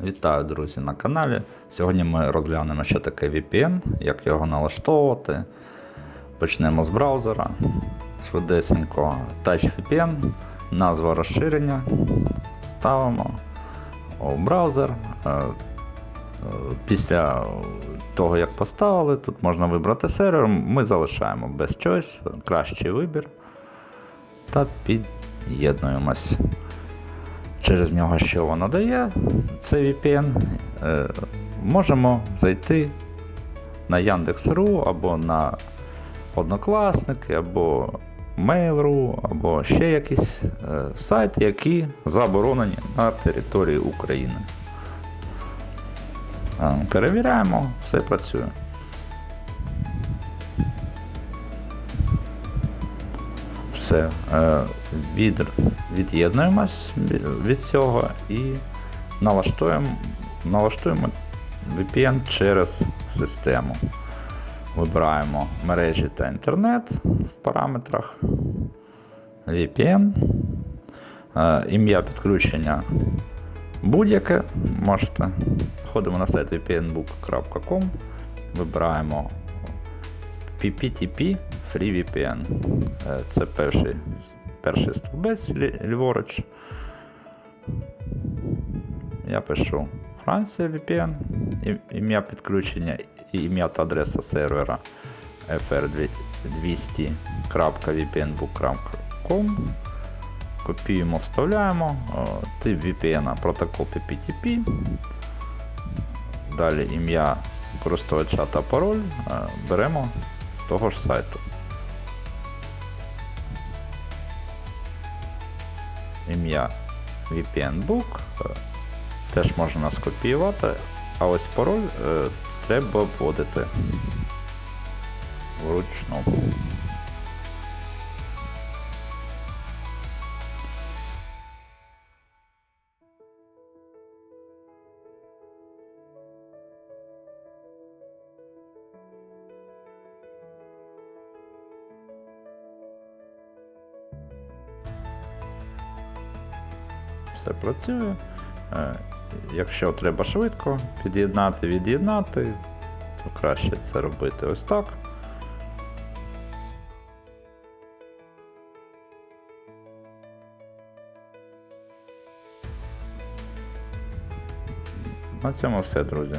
Вітаю, друзі, на каналі. Сьогодні ми розглянемо, що таке VPN, як його налаштовувати. Почнемо з браузера. Швидесенько Touch VPN, назва розширення. Ставимо у браузер. Е, е, Після того, як поставили, тут можна вибрати сервер. Ми залишаємо без choice, кращий вибір. Та під'єднуємось через нього, що воно дає, це VPN, е, можемо зайти на Яндекс.ру або на Однокласники, або Mail.ru, або ще якісь е, сайти, які заборонені на території України. Е, Перевіряємо, все працює. Все. Е, Від, від'єднуємось від цього і налаштуємо, налаштуємо VPN через систему. Вибираємо мережі та інтернет в параметрах. VPN. Е, Ім'я підключення будь-яке. Можете. Входимо на сайт vpnbook.com, вибираємо PPTP FreeVPN. Е, Це перший, перший стовбець лі- ліворуч. Я пишу Франція VPN, ім'я підключення і ім'я та адреса сервера fr200.vpnbook.com. Копіюємо, вставляємо. Тип VPN протокол PPTP. Далі ім'я користувача та пароль е, беремо з того ж сайту. Ім'я VPN Book е, теж можна скопіювати, а ось пароль е, треба вводити вручну. Все працює. Е, Якщо треба швидко під'єднати, від'єднати, то краще це робити ось так. На цьому все, друзі.